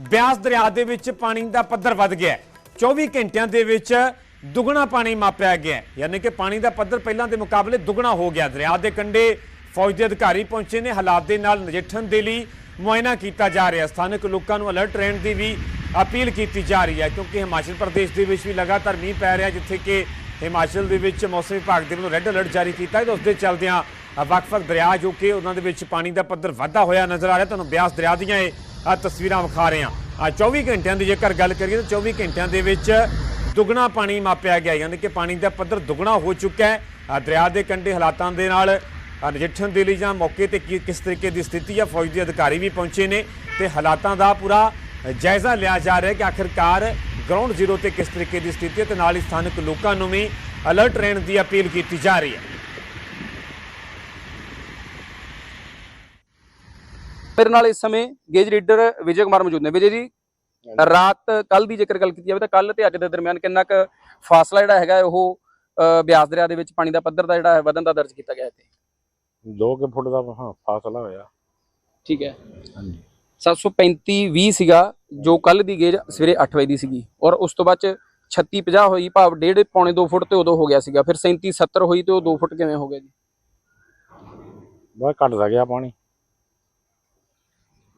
ਬਿਆਸ ਦਰਿਆ ਦੇ ਵਿੱਚ ਪਾਣੀ ਦਾ ਪੱਧਰ ਵੱਧ ਗਿਆ ਹੈ। 24 ਘੰਟਿਆਂ ਦੇ ਵਿੱਚ ਦੁੱਗਣਾ ਪਾਣੀ ਮਾਪਿਆ ਗਿਆ ਯਾਨੀ ਕਿ ਪਾਣੀ ਦਾ ਪੱਧਰ ਪਹਿਲਾਂ ਦੇ ਮੁਕਾਬਲੇ ਦੁੱਗਣਾ ਹੋ ਗਿਆ। ਦਰਿਆ ਦੇ ਕੰਢੇ ਫੌਜ ਦੇ ਅਧਿਕਾਰੀ ਪਹੁੰਚੇ ਨੇ। ਹਾਲਾਤ ਦੇ ਨਾਲ ਨਜਿੱਠਣ ਦੇ ਲਈ ਮੁਆਇਨਾ ਕੀਤਾ ਜਾ ਰਿਹਾ ਸਥਾਨਕ ਲੋਕਾਂ ਨੂੰ ਅਲਰਟ ਰਹਿਣ ਦੀ ਵੀ ਅਪੀਲ ਕੀਤੀ ਜਾ ਰਹੀ ਹੈ, ਕਿਉਂਕਿ ਹਿਮਾਚਲ ਪ੍ਰਦੇਸ਼ ਦੇ ਵਿੱਚ ਵੀ ਲਗਾਤਾਰ ਮੀਂਹ ਪੈ ਰਿਹਾ ਜਿੱਥੇ ਕਿ ਹਿਮਾਚਲ ਦੇ ਵਿੱਚ ਮੌਸਮ ਵਿਭਾਗ ਦੇ ਵੱਲੋਂ ਰੈੱਡ ਅਲਰਟ ਜਾਰੀ ਕੀਤਾ ਹੈ ਤੇ ਉਸ ਦੇ ਚੱਲਦਿਆਂ ਵੱਖ-ਵੱਖ ਦਰਿਆ ਜੋ ਕਿ ਉਹਨਾਂ ਦੇ ਵਿੱਚ ਪਾਣੀ ਦਾ ਪੱਧਰ ਵਾਧਾ ਹੋਇਆ ਨਜ਼ਰ ਆ ਰਿਹਾ। ਤੁਹਾਨੂੰ ਬਿਆਸ ਦਰਿਆ ਦੀਆਂ ਇਹ ਅ, ਤਸਵੀਰਾਂ ਵਿਖਾ ਰਹੇ ਹਾਂ। ਆ 24 ਘੰਟਿਆਂ ਦੀ ਜੇਕਰ ਗੱਲ ਕਰੀਏ ਤਾਂ 24 ਘੰਟਿਆਂ ਦੇ ਵਿੱਚ ਦੁੱਗਣਾ ਪਾਣੀ ਮਾਪਿਆ ਗਿਆ ਯਾਨੀ ਕਿ ਪਾਣੀ ਦਾ ਪੱਧਰ ਦੁੱਗਣਾ ਹੋ ਚੁੱਕਾ ਹੈ। ਦਰਿਆ ਦੇ ਕੰਢੇ ਹਾਲਾਤਾਂ ਦੇ ਨਾਲ ਨਜਿੱਠਣ ਦੇ ਲਈ ਜਾਂ ਮੌਕੇ ਤੇ ਕੀ- ਕਿਸ ਤਰੀਕੇ ਦੀ ਸਥਿਤੀ ਹੈ ਫੌਜ ਦੇ ਅਧਿਕਾਰੀ ਵੀ ਪਹੁੰਚੇ ਨੇ ਤੇ ਹਾਲਾਤਾਂ ਦਾ ਪੂਰਾ ਜਾਇਜ਼ਾ ਲਿਆ ਜਾ ਰਿਹਾ ਹੈ ਕਿ ਆਖਿਰਕਾਰ ਗਰਾਊਂਡ ਜ਼ੀਰੋ ਤੇ ਕਿਸ ਤਰੀਕੇ ਦੀ ਸਥਿਤੀ ਹੈ ਤੇ ਨਾਲ ਹੀ ਸਥਾਨਕ ਲੋਕਾਂ ਨੂੰ ਵੀ ਅਲਰਟ ਰਹਿਣ ਦੀ ਅਪੀਲ ਕੀਤੀ ਜਾ ਰਹੀ ਹੈ। ਮੇਰੇ ਨਾਲ ਇਸ ਸਮੇਂ ਗੇਜ ਰੀਡਰ ਵਿਜੇ ਕੁਮਾਰ ਮੌਜੂਦ ਨੇ। ਵਿਜੇ ਜੀ ਰਾਤ ਕੱਲ ਦੀ ਜੇਕਰ ਗੱਲ ਕੀਤੀ ਜਾਵੇ ਤਾਂ ਕੱਲ ਤੇ ਅੱਜ ਦੇ ਦਰਮਿਆਨ ਕਿੰਨਾ ਕੁ ਫਾਸਲਾ ਜਿਹੜਾ ਹੈਗਾ ਉਹ ਬਿਆਸ ਦਰਿਆ ਦੇ ਵਿੱਚ ਪਾਣੀ ਦਾ ਪੱਧਰ ਦਾ ਜਿਹੜਾ ਹੈ ਵਧਣ ਦਾ ਦਰਜ ਕੀਤਾ ਗਿਆ ਇੱਥੇ? 2 ਕਿ ਫੁੱਟ ਦਾ ਹਾਂ ਫਾਸਲਾ ਹੋਇਆ। ਠੀਕ ਹੈ। ਹਾਂਜੀ। 735 20 ਸੀਗਾ ਜੋ ਕੱਲ ਦੀ ਗੇਜ ਸਵੇਰੇ 8 ਵਜੇ ਦੀ ਸੀਗੀ। ਔਰ ਉਸ ਤੋਂ ਬਾਅਦ ਚ 36 50 ਹੋਈ ਭਾਵ ਡੇਢ ਪੌਣੇ 2 ਫੁੱਟ ਤੇ ਉਦੋਂ ਹੋ ਗਿਆ ਸੀਗਾ। ਫਿਰ 37 70 ਹੋਈ ਤੇ ਉਹ 2 ਫੁੱਟ ਕਿਵੇਂ ਹੋ ਗਿਆ ਜੀ? ਬਸ ਘਟਦਾ ਗਿਆ ਪਾਣੀ।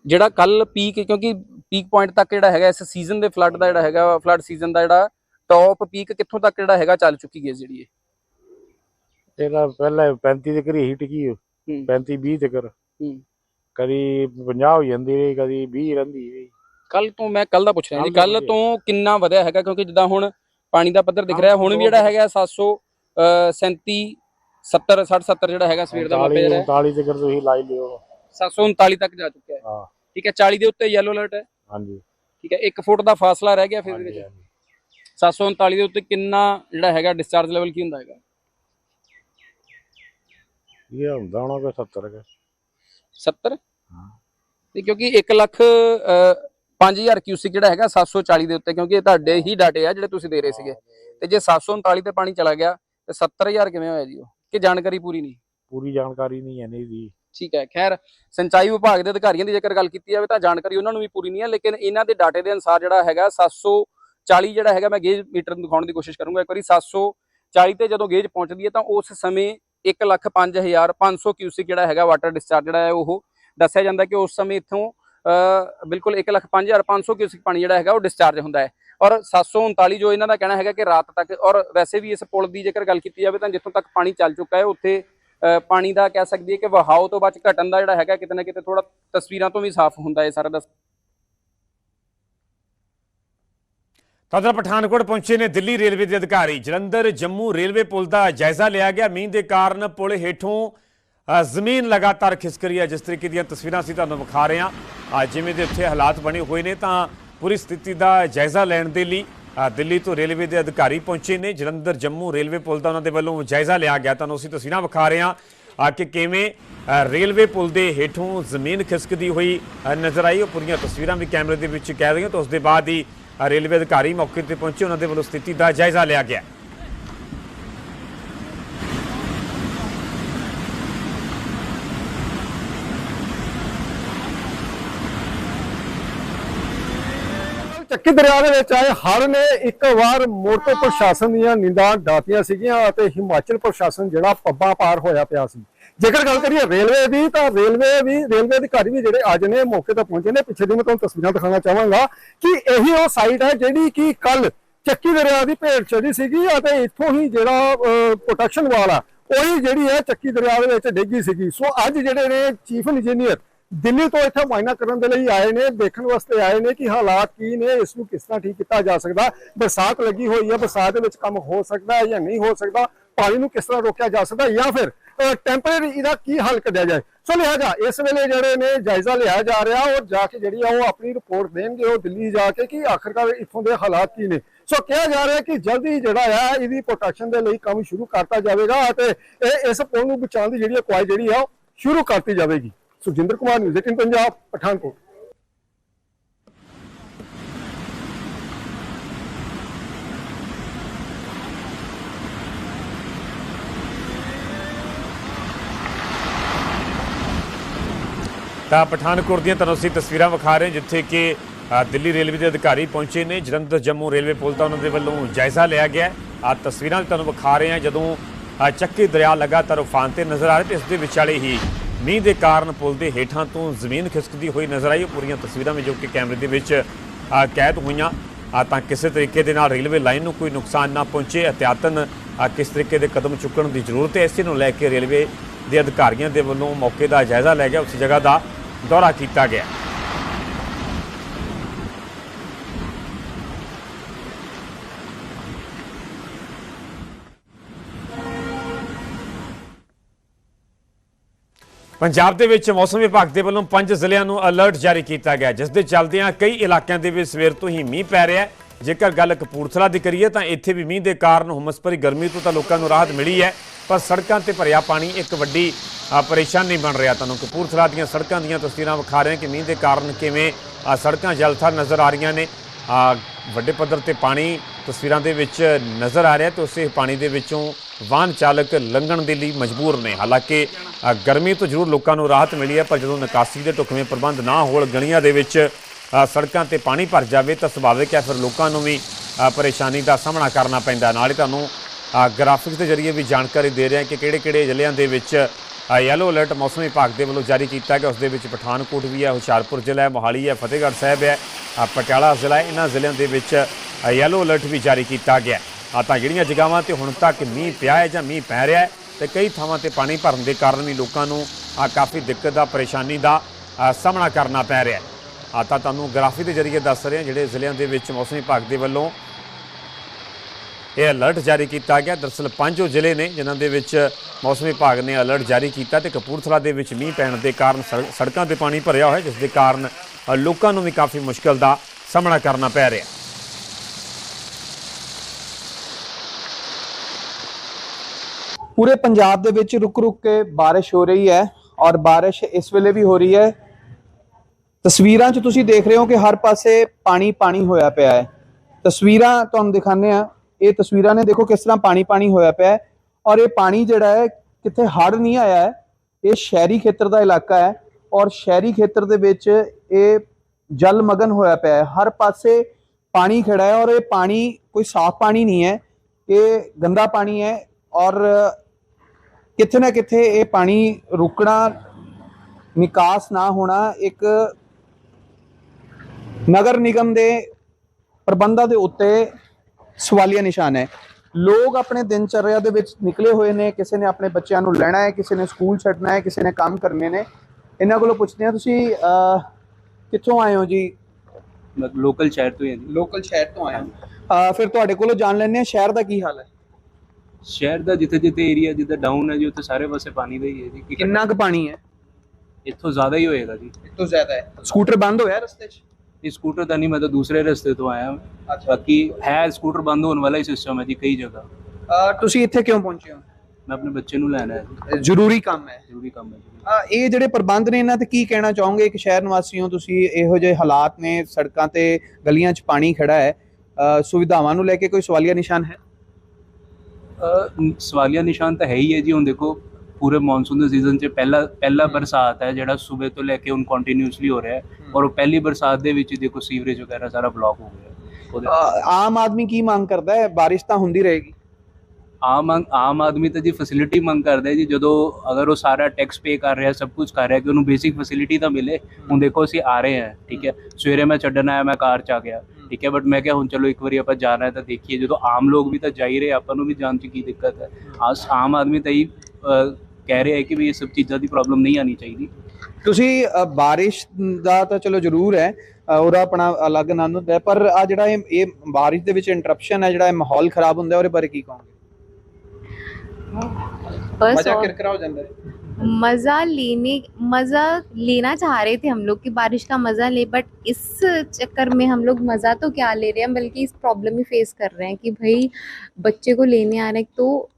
ਜਿਹੜਾ ਕੱਲ ਪੀਕ ਕਿਉਂਕਿ ਪੀਕ ਪੁਆਇੰਟ ਤੱਕ ਜਿਹੜਾ ਹੈਗਾ ਇਸ ਸੀਜ਼ਨ ਦੇ ਫਲੱਡ ਦਾ ਜਿਹੜਾ ਹੈਗਾ ਫਲੱਡ ਸੀਜ਼ਨ ਦਾ ਜਿਹੜਾ ਟੌਪ ਪੀਕ ਕਿੱਥੋਂ ਤੱਕ ਜਿਹੜਾ ਹੈਗਾ ਚੱਲ ਚੁੱਕੀ ਗਈ ਜਿਹੜੀ ਇਹ? ਇਹਦਾ ਪਹਿਲਾਂ 35 ਦੇ ਘਰੀ ਹੀ ਟਿਕੀ ਹੂੰ। 35 20 ਤੱਕ ਹੂੰ। ਕਦੀ 50 ਹੋ ਜਾਂਦੀ ਰਹੀ ਕਦੀ 20 ਰਹਿੰਦੀ ਰਹੀ ਕੱਲ ਤੋਂ ਮੈਂ ਕੱਲ ਦਾ ਪੁੱਛ ਰਿਹਾ ਜੀ ਕੱਲ ਤੋਂ ਕਿੰਨਾ ਵਧਿਆ ਹੈਗਾ ਕਿਉਂਕਿ ਜਿੱਦਾਂ ਹੁਣ ਪਾਣੀ ਦਾ ਪੱਧਰ ਦਿਖ ਰਿਹਾ ਹੁਣ ਵੀ ਜਿਹੜਾ ਹੈਗਾ 737 70 60 70 ਜਿਹੜਾ ਹੈਗਾ ਸਵੇਰ ਦਾ ਮਾਪਿਆ ਜਾ ਰਿਹਾ 39 ਤੱਕ ਤੁਸੀਂ ਲਾਈ ਲਿਓ। 739 ਤੱਕ ਜਾ ਚੁੱਕਿਆ ਹੈ। ਹਾਂ। ਠੀਕ ਹੈ 40 ਦੇ ਉੱਤੇ ਯੈਲੋ ਅਲਰਟ ਹੈ। ਹਾਂਜੀ। ਠੀਕ ਹੈ 1 ਫੁੱਟ ਦਾ ਫਾਸਲਾ ਰਹਿ ਗਿਆ ਫਿਰ ਇਹਦੇ ਵਿੱਚ। ਹਾਂਜੀ। 739 ਦੇ ਉੱਤੇ ਕਿੰਨਾ ਜਿਹੜਾ ਹੈਗਾ ਡਿਸਚਾਰਜ ਲੈਵਲ ਕੀ ਹੁੰਦਾ ਹੈਗਾ? ਇਹ ਹੁੰਦਾ ਹੋਣਾ ਕੋਈ 70 ਕੇ। 70 ਹਾਂ। ਤੇ ਕਿਉਂਕਿ 1 ਲੱਖ 5000 ਕਿਊਸਿਕ ਜਿਹੜਾ ਹੈਗਾ 740 ਦੇ ਉੱਤੇ ਕਿਉਂਕਿ ਇਹ ਤੁਹਾਡੇ ਹੀ ਡਾਟੇ ਆ ਜਿਹੜੇ ਤੁਸੀਂ ਦੇ ਰਹੇ ਸੀਗੇ। ਤੇ ਜੇ 739 ਤੇ ਪਾਣੀ ਚਲਾ ਗਿਆ ਤੇ 70000 ਕਿਵੇਂ ਹੋਇਆ ਜੀ ਉਹ? ਕਿ ਜਾਣਕਾਰੀ ਪੂਰੀ ਨਹੀਂ? ਪੂਰੀ ਜਾਣਕਾਰੀ ਨਹੀਂ ਹੈ ਨਹੀਂ ਦੀ ਠੀਕ ਹੈ। ਖੈਰ ਸਿੰਚਾਈ ਵਿਭਾਗ ਦੇ ਅਧਿਕਾਰੀਆਂ ਦੀ ਜੇਕਰ ਗੱਲ ਕੀਤੀ ਜਾਵੇ ਤਾਂ ਜਾਣਕਾਰੀ ਉਹਨਾਂ ਨੂੰ ਵੀ ਪੂਰੀ ਨਹੀਂ ਹੈ ਲੇਕਿਨ ਇਹਨਾਂ ਦੇ ਡਾਟੇ ਦੇ ਅਨੁਸਾਰ ਜਿਹੜਾ ਹੈਗਾ 740 ਜਿਹੜਾ ਹੈਗਾ ਮੈਂ ਗੇਜ ਮੀਟਰ ਨੂੰ ਦਿਖਾਉਣ ਦੀ ਕੋਸ਼ਿਸ਼ ਕਰੂੰਗਾ। ਇੱਕ ਵਾਰੀ 740 ਤੇ ਜਦੋਂ ਗੇਜ ਪਹੁੰਚਦੀ ਹੈ ਤਾਂ ਉਸ ਸਮੇਂ 105500 ਕਿਊਸਿਕ ਜਿਹੜਾ ਹੈਗਾ ਵਾਟਰ ਡਿਸਚਾਰਜ ਜਿਹੜਾ ਹੈ ਉਹ ਦੱਸਿਆ ਜਾਂਦਾ ਕਿ ਉਸ ਸਮੇਂ ਇੱਥੋਂ ਅਹ, ਬਿਲਕੁਲ 105500 ਕਿਊਸਿਕ ਪਾਣੀ ਜਿਹੜਾ ਹੈਗਾ ਉਹ ਡਿਸਚਾਰਜ ਹੁੰਦਾ ਹੈ। ਔਰ 739 ਜੋ ਇਹਨਾਂ ਦਾ ਕਹਿਣਾ ਹੈਗਾ ਕਿ ਰਾਤ ਤੱਕ ਔਰ ਵੈਸੇ ਵੀ ਇਸ ਪੁਲ ਦੀ ਜੇਕਰ ਗੱਲ ਕੀਤੀ ਜਾਵੇ ਤਾਂ ਜਿੱਥੋਂ ਤੱਕ ਪਾਣੀ ਚੱਲ ਚੁੱਕਾ ਹੈ ਉੱਥੇ ਪਾਣੀ ਦਾ ਕਹਿ ਸਕਦੀ ਹੈ ਕਿ ਵਹਾਓ ਤੋਂ ਬਾਅਦ ਘਟਣ ਦਾ ਜਿਹੜਾ ਹੈਗਾ, ਕਿਤੇ ਨਾ ਕਿਤੇ ਥੋੜਾ ਤਸਵੀਰਾਂ ਤੋਂ ਵੀ ਸਾਫ਼ ਹੁੰਦਾ ਹੈ ਸਾਰਾ ਦਾ ਤਦਰ ਪਠਾਨਕੋਟ ਪਹੁੰਚੇ ਨੇ ਦਿੱਲੀ ਰੇਲਵੇ ਦੇ ਅਧਿਕਾਰੀ, ਜਲੰਧਰ ਜੰਮੂ ਰੇਲਵੇ ਪੁਲ ਦਾ ਜਾਇਜ਼ਾ ਲਿਆ ਗਿਆ। ਮੀਂਹ ਦੇ ਕਾਰਨ ਪੁਲ ਹੇਠੋਂ ਜ਼ਮੀਨ ਲਗਾਤਾਰ ਖਿਸਕ ਰਹੀ ਹੈ। ਜਿਸ ਤਰੀਕੇ ਦੀਆਂ ਤਸਵੀਰਾਂ ਅਸੀਂ ਤੁਹਾਨੂੰ ਵਿਖਾ ਰਹੇ ਹਾਂ। ਜਿਵੇਂ ਦੇ ਉੱਥੇ ਹਾਲਾਤ ਬਣੇ ਹੋਏ ਨੇ, ਤਾਂ ਪੂਰੀ ਸਥਿਤੀ ਦਾ ਜਾਇਜ਼ਾ ਲੈਣ ਦੇ ਲਈ ਦਿੱਲੀ ਤੋਂ ਰੇਲਵੇ ਦੇ ਅਧਿਕਾਰੀ ਪਹੁੰਚੇ ਨੇ। ਜਲੰਧਰ, ਜੰਮੂ ਰੇਲਵੇ ਪੁਲ ਦਾ ਉਹਨਾਂ ਦੇ ਵੱਲੋਂ ਜਾਇਜ਼ਾ ਲਿਆ ਗਿਆ। ਤੁਹਾਨੂੰ ਅਸੀਂ ਤਸਵੀਰਾਂ ਵਿਖਾ ਰਹੇ ਹਾਂ, ਆ, ਕਿ ਕਿਵੇਂ ਰੇਲਵੇ ਪੁਲ ਦੇ ਹੇਠੋਂ ਜ਼ਮੀਨ ਖਿਸਕਦੀ ਹੋਈ ਨਜ਼ਰ ਆਈ। ਉਹ ਪੂਰੀਆਂ ਤਸਵੀਰਾਂ ਵੀ ਕੈਮਰੇ ਦੇ ਵਿੱਚ ਕਹਿ ਹੋਈਆਂ, ਤਾਂ ਉਸ ਦੇ ਬਾਅਦ ਹੀ ਰੇਲਵੇ ਅਧਿਕਾਰੀ ਮੌਕੇ ਤੇ ਪਹੁੰਚੇ। ਉਹਨਾਂ ਦੇ ਵੱਲੋਂ ਸਥਿਤੀ ਦਾ ਜਾਇਜ਼ਾ ਲਿਆ ਗਿਆ। ਚੱਕੀ ਦਰਿਆ ਦੇ ਵਿੱਚ ਆਏ ਹੜ੍ਹ ਨੇ ਇੱਕ ਵਾਰ ਮੋਟੋ ਪ੍ਰਸ਼ਾਸਨ ਦੀਆਂ ਨਿੰਦਾਂ ਡਾਤੀਆਂ ਸੀਗੀਆਂ ਅਤੇ ਹਿਮਾਚਲ ਪ੍ਰਸ਼ਾਸਨ ਜਿਹੜਾ ਪੱਬਾਂ ਪਾਰ ਹੋਇਆ ਪਿਆ ਸੀ। ਜੇਕਰ ਗੱਲ ਕਰੀਏ ਰੇਲਵੇ ਦੀ ਤਾਂ ਰੇਲਵੇ ਵੀ ਰੇਲਵੇ ਅਧਿਕਾਰੀ ਵੀ ਜਿਹੜੇ ਅੱਜ ਨੇ ਮੌਕੇ ਤੇ ਪਹੁੰਚੇ ਨੇ। ਪਿੱਛੇ ਦੀ ਮੈਂ ਤੁਹਾਨੂੰ ਤਸਵੀਰਾਂ ਦਿਖਾਉਣਾ ਚਾਹਾਂਗਾ ਕਿ ਇਹੀ ਉਹ ਸਾਈਟ ਹੈ ਜਿਹੜੀ ਕਿ ਕੱਲ ਚੱਕੀ ਦਰਿਆ ਦੀ ਭੇਟ ਚੜੀ ਸੀਗੀ ਅਤੇ ਇੱਥੋਂ ਹੀ ਜਿਹੜਾ ਪ੍ਰੋਟੈਕਸ਼ਨ ਵਾਲ ਉਹੀ ਜਿਹੜੀ ਹੈ ਚੱਕੀ ਦਰਿਆ ਦੇ ਵਿੱਚ ਡਿੱਗੀ ਸੀਗੀ। ਸੋ ਅੱਜ ਜਿਹੜੇ ਨੇ ਚੀਫ ਇੰਜੀਨੀਅਰ ਦਿੱਲੀ ਤੋਂ ਇੱਥੇ ਮੁਆਇਨਾ ਕਰਨ ਦੇ ਲਈ ਆਏ ਨੇ, ਦੇਖਣ ਵਾਸਤੇ ਆਏ ਨੇ ਕਿ ਹਾਲਾਤ ਕੀ ਨੇ, ਇਸ ਨੂੰ ਕਿਸ ਤਰ੍ਹਾਂ ਠੀਕ ਕੀਤਾ ਜਾ ਸਕਦਾ। ਬਰਸਾਤ ਲੱਗੀ ਹੋਈ ਹੈ, ਬਰਸਾਤ ਦੇ ਵਿੱਚ ਕੰਮ ਹੋ ਸਕਦਾ ਹੈ ਜਾਂ ਨਹੀਂ ਹੋ ਸਕਦਾ, ਪਾਣੀ ਨੂੰ ਕਿਸ ਤਰ੍ਹਾਂ ਰੋਕਿਆ ਜਾ ਸਕਦਾ ਜਾਂ ਫਿਰ ਟੈਂਪਰੇਰੀ ਇਹਦਾ ਕੀ ਹੱਲ ਕੱਢਿਆ ਜਾਏ। ਸੋ ਲਿਹਾਜ਼ਾ ਇਸ ਵੇਲੇ ਜਿਹੜੇ ਨੇ ਜਾਇਜ਼ਾ ਲਿਆ ਜਾ ਰਿਹਾ ਔਰ ਜਾ ਕੇ ਜਿਹੜੀ ਆ ਉਹ ਆਪਣੀ ਰਿਪੋਰਟ ਦੇਣਗੇ, ਉਹ ਦਿੱਲੀ ਜਾ ਕੇ ਕਿ ਆਖਰਕਾਰ ਇੱਥੋਂ ਦੇ ਹਾਲਾਤ ਕੀ ਨੇ। ਸੋ ਕਿਹਾ ਜਾ ਰਿਹਾ ਕਿ ਜਲਦੀ ਜਿਹੜਾ ਆ, ਇਹਦੀ ਪ੍ਰੋਟੈਕਸ਼ਨ ਦੇ ਲਈ ਕੰਮ ਸ਼ੁਰੂ ਕਰਤਾ ਜਾਵੇਗਾ ਅਤੇ ਇਹ ਇਸ ਪੁਲ ਨੂੰ ਬਚਾਉਣ ਦੀ ਜਿਹੜੀ ਅਕਵਾਈ ਜਿਹੜੀ ਆ, ਉਹ ਸ਼ੁਰੂ ਕਰਤੀ ਜਾਵੇਗੀ। ਸੁਖਜਿੰਦਰ ਕੁਮਾਰ ਨਿਊਜ਼ 18 ਪੰਜਾਬ, ਪਠਾਨਕੋਟ। ਤਾਂ ਪਠਾਨਕੋਟ ਦੀਆਂ ਤੁਹਾਨੂੰ ਅਸੀਂ ਤਸਵੀਰਾਂ ਵਿਖਾ ਰਹੇ ਜਿੱਥੇ ਕਿ ਦਿੱਲੀ ਰੇਲਵੇ ਦੇ ਅਧਿਕਾਰੀ ਪਹੁੰਚੇ ਨੇ। ਜਲੰਧਰ ਜੰਮੂ ਰੇਲਵੇ ਪੁਲ ਦਾ ਉਹਨਾਂ ਦੇ ਵੱਲੋਂ ਜਾਇਜ਼ਾ ਲਿਆ ਗਿਆ ਆ ਤਸਵੀਰਾਂ ਵੀ ਤੁਹਾਨੂੰ ਵਿਖਾ ਰਹੇ ਹਾਂ, ਜਦੋਂ ਚੱਕੀ ਦਰਿਆ ਲਗਾਤਾਰ ਉਫਾਨ ਤੇ ਨਜ਼ਰ ਆ ਰਿਹਾ ਤੇ ਇਸ ਦੇ ਵਿਚਾਲੇ ਹੀ ਮੀਂਹ ਦੇ ਕਾਰਨ ਪੁਲ ਦੇ ਹੇਠਾਂ ਤੋਂ ਜ਼ਮੀਨ ਖਿਸਕਦੀ ਹੋਈ ਨਜ਼ਰ ਆਈ। ਉਹ ਪੂਰੀਆਂ ਤਸਵੀਰਾਂ ਵਿੱਚ ਜੋ ਕਿ ਕੈਮਰੇ ਦੇ ਵਿੱਚ ਕੈਦ ਹੋਈਆਂ। ਤਾਂ ਕਿਸੇ ਤਰੀਕੇ ਦੇ ਨਾਲ ਰੇਲਵੇ ਲਾਈਨ ਨੂੰ ਕੋਈ ਨੁਕਸਾਨ ਨਾ ਪਹੁੰਚੇ। ਅਤਿਆਤਨ ਕਿਸ ਤਰੀਕੇ ਦੇ ਕਦਮ ਚੁੱਕਣ ਦੀ ਜ਼ਰੂਰਤ ਹੈ, ਇਸੇ ਨੂੰ ਲੈ ਕੇ ਰੇਲਵੇ ਦੇ ਅਧਿਕਾਰੀਆਂ ਦੇ ਵੱਲੋਂ ਮੌਕੇ ਦਾ ਜਾਇਜ਼ਾ ਲੈ ਗਿਆ। ਉਸ ਜਗ੍ਹਾ ਦਾ ਦੌਰਾ ਕੀਤਾ ਗਿਆ। ਪੰਜਾਬ ਦੇ ਵਿੱਚ ਮੌਸਮ ਵਿਭਾਗ ਦੇ ਵੱਲੋਂ ਪੰਜ ਜ਼ਿਲ੍ਹਿਆਂ ਨੂੰ ਅਲਰਟ ਜਾਰੀ ਕੀਤਾ ਗਿਆ, ਜਿਸ ਦੇ ਚਲਦਿਆਂ ਕਈ ਇਲਾਕਿਆਂ ਦੇ ਵਿੱਚ ਸਵੇਰ ਤੋਂ ਹੀ ਮੀਂਹ ਪੈ ਰਿਹਾ ਹੈ। ਜੇਕਰ ਗੱਲ ਕਪੂਰਥਲਾ ਦੀ ਕਰੀਏ ਤਾਂ ਇੱਥੇ ਵੀ ਮੀਂਹ ਦੇ ਕਾਰਨ ਹੁਮਸ ਭਰੀ ਗਰਮੀ ਤੋਂ ਤਾਂ ਲੋਕਾਂ ਨੂੰ ਰਾਹਤ ਮਿਲੀ ਹੈ, ਪਰ ਸੜਕਾਂ ਤੇ ਭਰਿਆ ਪਾਣੀ ਇੱਕ ਵੱਡੀ ਪਰੇਸ਼ਾਨੀ ਬਣ ਰਿਹਾ। ਤੁਹਾਨੂੰ ਕਪੂਰਥਲਾ ਦੀਆਂ ਸੜਕਾਂ ਦੀਆਂ ਤਸਵੀਰਾਂ ਵਿਖਾ ਰਹੇ ਕਿ ਮੀਂਹ ਦੇ ਕਾਰਨ ਕਿਵੇਂ ਸੜਕਾਂ ਜਲਥਰ ਨਜ਼ਰ ਆ ਰਹੀਆਂ ਨੇ। ਵੱਡੇ ਪੱਧਰ ਤੇ ਪਾਣੀ ਤਸਵੀਰਾਂ ਦੇ ਵਿੱਚ ਨਜ਼ਰ ਆ ਰਿਹਾ ਤੇ ਉਸੇ ਪਾਣੀ ਦੇ ਵਿੱਚੋਂ ਵਾਹਨ ਚਾਲਕ ਲੰਘਣ ਦੇ ਲਈ ਮਜਬੂਰ ਨੇ। ਹਾਲਾਂਕਿ ਗਰਮੀ ਤੋਂ ਜ਼ਰੂਰ ਲੋਕਾਂ ਨੂੰ ਰਾਹਤ ਮਿਲੀ ਹੈ, ਪਰ ਜਦੋਂ ਨਿਕਾਸੀ ਦੇ ਢੁਕਵੇਂ ਪ੍ਰਬੰਧ ਨਾ ਹੋਣ, ਗਲੀਆਂ ਦੇ ਵਿੱਚ ਸੜਕਾਂ ਤੇ ਪਾਣੀ ਭਰ ਜਾਵੇ ਤਾਂ ਸੁਭਾਵਿਕ ਹੈ, ਫਿਰ ਲੋਕਾਂ ਨੂੰ ਵੀ ਪਰੇਸ਼ਾਨੀ ਦਾ ਸਾਹਮਣਾ ਕਰਨਾ ਪੈਂਦਾ। ਨਾਲ ਹੀ ਤੁਹਾਨੂੰ ਗ੍ਰਾਫਿਕਸ ਦੇ ਜ਼ਰੀਏ ਵੀ ਜਾਣਕਾਰੀ ਦੇ ਰਹੇ ਹਾਂ ਕਿ ਕਿਹੜੇ-ਕਿਹੜੇ ਜ਼ਿਲ੍ਹਿਆਂ ਦੇ ਵਿੱਚ ਯੈਲੋ ਅਲਰਟ ਮੌਸਮ ਵਿਭਾਗ ਦੇ ਵੱਲੋਂ ਜਾਰੀ ਕੀਤਾ ਗਿਆ। ਉਸ ਦੇ ਵਿੱਚ ਪਠਾਨਕੋਟ ਵੀ ਹੈ, ਹੁਸ਼ਿਆਰਪੁਰ ਜ਼ਿਲ੍ਹਾ ਹੈ, ਮੋਹਾਲੀ ਹੈ, ਫਤਿਹਗੜ੍ਹ ਸਾਹਿਬ ਹੈ ਪਟਿਆਲਾ ਜ਼ਿਲ੍ਹਾ ਇਹਨਾਂ ਜ਼ਿਲ੍ਹਿਆਂ ਦੇ ਵਿੱਚ ਯੈਲੋ ਅਲਰਟ ਵੀ ਜਾਰੀ ਕੀਤਾ ਗਿਆ ਆ ਤਾਂ ਜਿਹੜੀਆਂ ਜਗ੍ਹਾਵਾਂ ਤੇ ਹੁਣ ਤੱਕ ਮੀਂਹ ਪਿਆ ਹੈ ਜਾਂ ਮੀਂਹ ਪੈ ਰਿਹਾ ਹੈ ਤੇ ਕਈ ਥਾਵਾਂ ਤੇ ਪਾਣੀ ਭਰਨ ਦੇ ਕਾਰਨ ਵੀ ਲੋਕਾਂ ਨੂੰ ਆ ਕਾਫੀ ਦਿੱਕਤ ਦਾ, ਪਰੇਸ਼ਾਨੀ ਦਾ ਸਾਹਮਣਾ ਕਰਨਾ ਪੈ ਰਿਹਾ ਹੈ। ਆ ਤਾਂ ਤੁਹਾਨੂੰ ਗ੍ਰਾਫੀ ਦੇ ਜ਼ਰੀਏ ਦੱਸ ਰਹੇ ਹਾਂ ਜਿਹੜੇ ਜ਼ਿਲ੍ਹਿਆਂ ਦੇ ਵਿੱਚ ਮੌਸਮ ਵਿਭਾਗ ਦੇ ਵੱਲੋਂ ਇਹ ਅਲਰਟ ਜਾਰੀ ਕੀਤਾ ਗਿਆ। ਦਰਅਸਲ ਪੰਜ ਉਹ ਜ਼ਿਲ੍ਹੇ ਨੇ ਜਿਨ੍ਹਾਂ ਦੇ ਵਿੱਚ ਮੌਸਮ ਵਿਭਾਗ ਨੇ ਅਲਰਟ ਜਾਰੀ ਕੀਤਾ ਤੇ ਕਪੂਰਥਲਾ ਦੇ ਵਿੱਚ ਮੀਂਹ ਪੈਣ ਦੇ ਕਾਰਨ ਸੜ- ਸੜਕਾਂ ਤੇ ਪਾਣੀ ਭਰਿਆ ਹੋਇਆ, ਜਿਸ ਦੇ ਕਾਰਨ ਲੋਕਾਂ ਨੂੰ ਵੀ ਕਾਫੀ ਮੁਸ਼ਕਲ ਦਾ ਸਾਹਮਣਾ ਕਰਨਾ ਪੈ ਰਿਹਾ। ਪੂਰੇ ਪੰਜਾਬ ਦੇ ਵਿੱਚ ਰੁਕ-ਰੁਕ ਕੇ ਬਾਰਿਸ਼ ਹੋ ਰਹੀ ਹੈ ਔਰ ਬਾਰਿਸ਼ ਇਸ ਵੇਲੇ ਵੀ ਹੋ ਰਹੀ ਹੈ। ਤਸਵੀਰਾਂ 'ਚ ਤੁਸੀਂ ਦੇਖ ਰਹੇ ਹੋ ਕਿ ਹਰ ਪਾਸੇ ਪਾਣੀ ਪਾਣੀ ਹੋਇਆ ਪਿਆ ਹੈ। ਤਸਵੀਰਾਂ ਤੁਹਾਨੂੰ ਦਿਖਾਉਂਦੇ ਆ ਇਹ ਤਸਵੀਰਾਂ ਨੇ ਦੇਖੋ ਕਿਸ ਤਰ੍ਹਾਂ ਪਾਣੀ ਪਾਣੀ ਹੋਇਆ ਪਿਆ ਹੈ ਔਰ ਇਹ ਪਾਣੀ ਜਿਹੜਾ ਹੈ ਕਿਤੇ ਹੜ੍ਹ ਨਹੀਂ ਆਇਆ ਹੈ, ਇਹ ਸ਼ਹਿਰੀ ਖੇਤਰ ਦਾ ਇਲਾਕਾ ਹੈ ਔਰ ਸ਼ਹਿਰੀ ਖੇਤਰ ਦੇ ਵਿੱਚ ਇਹ ਜਲਮਗਨ ਹੋਇਆ ਪਿਆ ਹੈ। ਹਰ ਪਾਸੇ ਪਾਣੀ ਖੜਾ ਹੈ ਔਰ ਇਹ ਪਾਣੀ ਕੋਈ ਸਾਫ਼ ਪਾਣੀ ਨਹੀਂ ਹੈ। ਇਹ ਗੰਦਾ ਪਾਣੀ ਹੈ ਔਰ ਕਿਤੇ ਨਾ ਕਿਤੇ ਇਹ ਪਾਣੀ ਰੁਕਣਾ ਨਿਕਾਸ ਨਾ ਹੋਣਾ ਇੱਕ ਨਗਰ ਨਿਗਮ ਦੇ ਪ੍ਰਬੰਧਾਂ ਦੇ ਉੱਤੇ ਸਵਾਲੀਆ ਨਿਸ਼ਾਨ ਹੈ। ਲੋਕ ਆਪਣੇ ਦਿਨਚਰਿਆ ਦੇ ਵਿੱਚ ਨਿਕਲੇ ਹੋਏ ਨੇ ਕਿਸੇ ਨੇ ਆਪਣੇ ਬੱਚਿਆਂ ਨੂੰ ਲੈਣਾ ਹੈ ਕਿਸੇ ਨੇ ਸਕੂਲ ਛੱਡਣਾ ਹੈ ਕਿਸੇ ਨੇ ਕੰਮ ਕਰਨੇ ਨੇ। ਇਹਨਾਂ ਕੋਲੋਂ ਪੁੱਛਦੇ ਆ ਤੁਸੀਂ ਕਿੱਥੋਂ ਆਏ ਹੋ ਜੀ? ਲੋਕਲ ਸ਼ਹਿਰ ਤੋਂ ਹੀ ਹੈ ਜੀ। ਲੋਕਲ ਸ਼ਹਿਰ ਤੋਂ ਆਏ ਹੋ। ਫਿਰ ਤੁਹਾਡੇ ਕੋਲੋਂ ਜਾਣ ਲੈਂਦੇ ਆ ਸ਼ਹਿਰ ਦਾ ਕੀ ਹਾਲ ਹੈ? ਸ਼ਹਿਰ ਦਾ ਜਿੱਥੇ ਜਿੱਥੇ ਏਰੀਆ ਜਿੱਦਾਂ ਡਾਊਨ ਹੈ ਜੀ ਉੱਥੇ ਸਾਰੇ ਪਾਸੇ ਪਾਣੀ ਦਾ ਹੀ ਹੈ ਜੀ ਕਿ ਕਿੰਨਾ ਕੁ ਪਾਣੀ ਹੈ? ਇੱਥੋਂ ਜ਼ਿਆਦਾ ਹੀ ਹੋਏਗਾ ਜੀ। ਤੋਂ ਜ਼ਿਆਦਾ ਹੈ। ਸਕੂਟਰ ਬੰਦ ਹੋਇਆ ਰਸਤੇ 'ਚ? ਇਹ ਸਕੂਟਰ ਤਾਂ ਨਹੀਂ ਮੈਂ ਤਾਂ ਦੂਸਰੇ ਰਸਤੇ ਤੋਂ ਆਇਆ। ਹਾਂ। ਅੱਛਾ। ਬਾਕੀ ਹੈ ਸਕੂਟਰ ਬੰਦ ਹੋਣ ਵਾਲਾ ਹੀ ਸਿਸਟਮ ਹੈ ਜੀ ਕਈ ਜਗ੍ਹਾ। ਅਹ, ਤੁਸੀਂ ਇੱਥੇ ਕਿਉਂ ਪਹੁੰਚੇ ਹੋ? ਮੈਂ ਆਪਣੇ ਬੱਚੇ ਨੂੰ ਲੈਣਾ ਹੈ ਜੀ। ਜ਼ਰੂਰੀ ਕੰਮ ਹੈ। ਜ਼ਰੂਰੀ ਕੰਮ ਹੈ ਜੀ। ਅਹ, ਇਹ ਜਿਹੜੇ ਪ੍ਰਬੰਧ ਨੇ ਇਹਨਾਂ ਤੇ ਕੀ ਕਹਿਣਾ ਚਾਹੋਗੇ? ਇੱਕ ਸ਼ਹਿਰ ਨਿਵਾਸੀ ਹੋ ਤੁਸੀਂ ਇਹੋ ਜਿਹੇ ਹਾਲਾਤ ਨੇ ਸੜਕਾਂ ਤੇ ਗਲੀਆਂ 'ਚ ਪਾਣੀ ਖੜਾ ਹੈ। ਅਹ, ਸੁਵਿਧਾਵਾਂ ਨੂੰ ਲੈ ਕੇ ਕੋਈ ਸਵਾਲੀਆ ਨਿਸ਼ਾਨ ਹੈ? ਸਵਾਲੀਆ ਨਿਸ਼ਾਨ ਤਾਂ ਹੈ ਹੀ ਹੈ ਜੀ। ਹੁਣ ਦੇਖੋ ਪੂਰੇ ਮੌਨਸੂਨ ਦੇ ਸੀਜ਼ਨ 'ਚ ਪਹਿਲਾ ਪਹਿਲਾ ਬਰਸਾਤ ਹੈ ਜਿਹੜਾ ਸਵੇਰ ਤੋਂ ਲੈ ਕੇ ਹੁਣ ਕੰਟੀਨਿਊਸਲੀ ਹੋ ਰਿਹਾ ਹੈ। ਔਰ ਉਹ ਪਹਿਲੀ ਬਰਸਾਤ ਦੇ ਵਿੱਚ ਦੇਖੋ ਸੀਵਰੇਜ ਵਗੈਰਾ ਸਾਰਾ ਬਲੌਕ ਹੋ ਗਿਆ। ਆਮ ਆਦਮੀ ਕੀ ਮੰਗ ਕਰਦਾ ਹੈ? ਬਾਰਿਸ਼ ਤਾਂ ਹੁੰਦੀ ਰਹੇਗੀ। ਆਮ ਆਮ ਆਦਮੀ ਤਾਂ ਜੀ ਫੈਸਿਲਿਟੀ ਮੰਗ ਕਰਦਾ ਹੈ ਜੀ। ਜਦੋਂ ਅਗਰ ਉਹ ਸਾਰਾ ਟੈਕਸ ਪੇ ਕਰ ਰਿਹਾ ਸਭ ਕੁਝ ਕਰ ਰਿਹਾ ਕਿ ਉਹਨੂੰ ਬੇਸਿਕ ਫੈਸਿਲਿਟੀ ਤਾਂ ਮਿਲੇ ਹੁਣ ਦੇਖੋ ਅਸੀਂ ਆ ਰਹੇ ਹਾਂ ਠੀਕ ਹੈ। ਸਵੇਰੇ ਮੈਂ ਛੱਡਣ ਆਇਆ ਮੈਂ ਕਾਰ ਚ ਆ ਗਿਆ। ਠੀਕ ਹੈ ਬਟ ਮੈਂ ਕਿਹਾ ਹੁਣ ਚਲੋ ਇੱਕ ਵਾਰੀ ਆਪਾਂ ਜਾ ਰਹੇ ਤਾਂ ਦੇਖੀਏ। ਜਦੋਂ ਆਮ ਲੋਕ ਵੀ ਤਾਂ ਜਾ ਹੀ ਰਹੇ ਆਪਾਂ ਨੂੰ ਵੀ ਜਾਣ ਚ ਕੀ ਦਿੱਕਤ ਹੈ? ਆਮ ਆਦਮੀ ਤਾਂ ਹੀ ਕਹਿ ਰਿਹਾ ਹੈ ਕਿ ਵੀ ਇਹ ਸਭ ਚੀਜ਼ਾਂ ਦੀ ਪ੍ਰੋਬਲਮ ਨਹੀਂ ਆਣੀ ਚਾਹੀਦੀ। ਤੁਸੀਂ ਬਾਰਿਸ਼ ਦਾ ਤਾਂ ਚਲੋ ਜ਼ਰੂਰ ਹੈ ਉਹਦਾ ਆਪਣਾ ਅਲੱਗ ਆਨੰਦ ਹੁੰਦਾ ਪਰ ਆ ਜਿਹੜਾ ਇਹ ਬਾਰਿਸ਼ ਦੇ ਵਿੱਚ ਇੰਟਰਪਸ਼ਨ ਹੈ ਜਿਹੜਾ ਇਹ ਮਾਹੌਲ ਖਰਾਬ ਹੁੰਦਾ ਉਹਦੇ ਬਾਰੇ ਕੀ ਕਹੋਗੇ? ਬਸ ਮਜ਼ਾ ਕਿਰਕਿਰਾ ਹੋ ਜਾਂਦਾ मज़ा लेने, मज़ा लेना चाह रहे थे हम लोग कि बारिश का मज़ा ले बट इस चक्कर में हम लोग मज़ा तो क्या ले रहे हैं? बल्कि इस प्रॉब्लम ही फेस कर रहे हैं कि भाई, बच्चे को लेने आ रहे हैं तो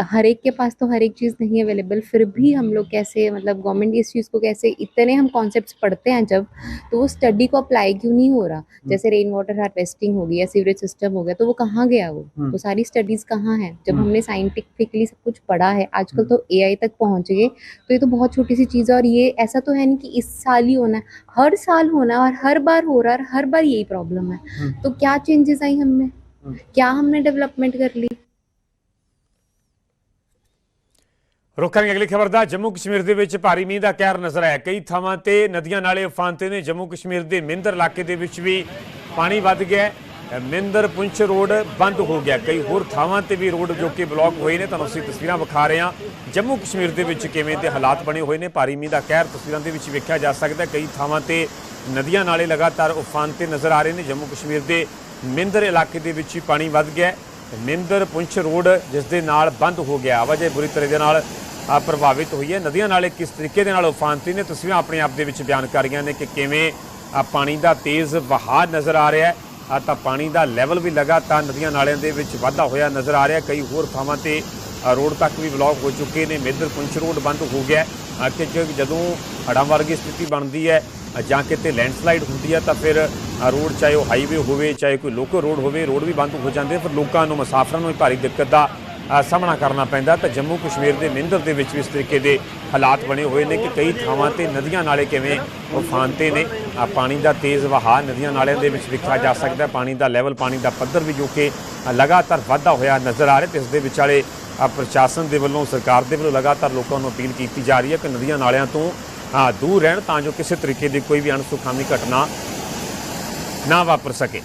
हर एक के पास तो हर एक चीज़ नहीं अवेलेबल फिर भी हम लोग कैसे मतलब गवर्नमेंट इस चीज़ को कैसे इतने हम कॉन्सेप्ट पढ़ते हैं जब तो वो स्टडी को अप्लाई क्यों नहीं हो रहा? जैसे रेन वाटर हार्वेस्टिंग होगी या सीवरेज सिस्टम हो गया तो वो कहाँ गया वो? हम्म। वो सारी स्टडीज़ कहाँ है? जब हम्म। हमने साइंटिफिकली सब कुछ पढ़ा है आजकल तो एआई तक पहुँच गए तो ये तो बहुत छोटी सी चीज़ है और ये ऐसा तो है नहीं कि इस साल ही होना है। हर साल होना और हर बार हो रहा है और हर बार यही प्रॉब्लम है। हम्म। तो क्या चेंजेस आई हमें? हम्म। क्या हमने डेवलपमेंट कर ली? ਰੁਕ ਅਗਲੀ ਖਬਰ ਦਾ ਜੰਮੂ ਕਸ਼ਮੀਰ ਦੇ ਵਿੱਚ ਭਾਰੀ ਮੀਂਹ ਦਾ ਕਹਿਰ ਨਜ਼ਰ ਆਇਆ। ਕਈ ਥਾਵਾਂ ਤੇ ਨਦੀਆਂ ਨਾਲੇ ਉਫਾਨ ਤੇ ਨੇ। ਜੰਮੂ ਕਸ਼ਮੀਰ ਦੇ ਮਿੰਦਰ ਇਲਾਕੇ ਦੇ ਵਿੱਚ ਵੀ ਪਾਣੀ ਵੱਧ ਗਿਆ ਹੈ। ਮਿੰਦਰ ਪੁੰਛ ਰੋਡ ਬੰਦ ਹੋ ਗਿਆ। ਕਈ ਹੋਰ ਥਾਵਾਂ ਤੇ ਵੀ ਰੋਡ ਜੋ ਕਿ ਬਲੌਕ ਹੋਏ ਨੇ, ਤੁਹਾਨੂੰ ਅਸੀਂ ਤਸਵੀਰਾਂ ਵਿਖਾ ਰਹੇ ਹਾਂ। ਜੰਮੂ ਕਸ਼ਮੀਰ ਦੇ ਵਿੱਚ ਕਿਵੇਂ ਦੇ ਹਾਲਾਤ ਬਣੇ ਹੋਏ ਨੇ? ਭਾਰੀ ਮੀਂਹ ਦਾ ਕਹਿਰ ਤਸਵੀਰਾਂ ਦੇ ਵਿੱਚ ਵੇਖਿਆ ਜਾ ਸਕਦਾ ਕਈ ਥਾਵਾਂ ਤੇ ਨਦੀਆਂ ਨਾਲੇ ਲਗਾਤਾਰ ਉਫਾਨ ਤੇ ਨਜ਼ਰ ਆ ਰਹੇ ਨੇ। ਜੰਮੂ ਕਸ਼ਮੀਰ ਦੇ ਮਿੰਦਰ ਇਲਾਕੇ ਦੇ ਵਿੱਚ ਵੀ ਪਾਣੀ ਵੱਧ ਗਿਆ ਹੈ। ਮਿੰਦਰ ਪੁੰਛ ਰੋਡ ਜਿਸ ਦੇ ਨਾਲ ਬੰਦ ਹੋ ਗਿਆ। ਆਵਾਜਾਈ ਬੁਰੀ ਤਰ੍ਹਾਂ ਦੇ ਨਾਲ ਪ੍ਰਭਾਵਿਤ ਹੋਈ ਹੈ। ਨਦੀਆਂ ਨਾਲੇ ਕਿਸ ਤਰੀਕੇ ਦੇ ਨਾਲ ਉਫਾਨ ਨੇ? ਤਸਵੀਰਾਂ ਆਪਣੇ ਆਪ ਦੇ ਵਿੱਚ ਬਿਆਨ ਕਰ ਰਹੀਆਂ ਨੇ ਕਿ ਕਿਵੇਂ ਪਾਣੀ ਦਾ ਤੇਜ਼ ਵਹਾਅ ਨਜ਼ਰ ਆ ਰਿਹਾ ਹੈ। ਆ ਤਾਂ ਪਾਣੀ ਦਾ ਲੈਵਲ ਵੀ ਲਗਾਤਾਰ ਨਦੀਆਂ ਨਾਲਿਆਂ ਦੇ ਵਿੱਚ ਵਾਧਾ ਹੋਇਆ ਨਜ਼ਰ ਆ ਰਿਹਾ ਕਈ ਹੋਰ ਥਾਵਾਂ ਤੇ ਰੋਡ ਤੱਕ ਵੀ ਬਲੌਕ ਹੋ ਚੁੱਕੇ ਨੇ। ਮੇਦਰ ਪੁੰਛ ਰੋਡ ਬੰਦ ਹੋ ਗਿਆ ਕਿ ਜਦੋਂ ਹੜ੍ਹਾਂ ਵਰਗੀ ਸਥਿਤੀ ਬਣਦੀ ਹੈ ਜਾਂ ਕਿਤੇ ਲੈਂਡਸਲਾਈਡ ਹੁੰਦੀ ਹੈ, ਤਾਂ ਫਿਰ ਰੋਡ ਚਾਹੇ ਉਹ ਹਾਈਵੇ ਹੋਵੇ, ਚਾਹੇ ਕੋਈ ਲੋਕਲ ਰੋਡ ਹੋਵੇ ਰੋਡ ਵੀ ਬੰਦ ਹੋ ਜਾਂਦੇ ਫਿਰ ਲੋਕਾਂ ਨੂੰ, ਮੁਸਾਫਰਾਂ ਨੂੰ ਵੀ ਭਾਰੀ ਦਿੱਕਤ ਦਾ ਸਾਹਮਣਾ ਕਰਨਾ ਪੈਂਦਾ ਤਾਂ ਜੰਮੂ ਕਸ਼ਮੀਰ ਦੇ ਮਿੰਦਰ ਦੇ ਵਿੱਚ ਵੀ ਇਸ ਤਰੀਕੇ ਦੇ ਹਾਲਾਤ ਬਣੇ ਹੋਏ ਨੇ ਕਿ ਕਈ ਥਾਵਾਂ ਤੇ ਨਦੀਆਂ ਨਾਲੇ ਕਿਵੇਂ ਉਫਾਨ ਤੇ ਨੇ ਪਾਣੀ ਦਾ ਤੇਜ਼ ਵਹਾਅ ਨਦੀਆਂ ਨਾਲਿਆਂ ਦੇ ਵਿੱਚ ਵਿਖਾ ਜਾ ਸਕਦਾ ਪਾਣੀ ਦਾ ਲੈਵਲ ਪਾਣੀ ਦਾ ਪੱਧਰ ਵੀ ਜੋ ਕਿ ਲਗਾਤਾਰ ਵਾਧਾ ਹੋਇਆ ਨਜ਼ਰ ਆ ਰਿਹਾ ਤੇ ਇਸ ਦੇ ਵਿਚਾਲੇ ਪ੍ਰਸ਼ਾਸਨ ਦੇ ਵੱਲੋਂ, ਸਰਕਾਰ ਦੇ ਵੱਲੋਂ ਲਗਾਤਾਰ ਲੋਕਾਂ ਨੂੰ ਅਪੀਲ ਕੀਤੀ ਜਾ ਰਹੀ ਹੈ ਕਿ ਨਦੀਆਂ ਨਾਲਿਆਂ ਤੋਂ ਦੂਰ ਰਹਿਣ ਤਾਂ ਜੋ ਕਿਸੇ ਤਰੀਕੇ ਦੀ ਕੋਈ ਵੀ ਅਣਸੁਖਾਵੀ ਘਟਨਾ ਨਾ ਵਾਪਰ ਸਕੇ।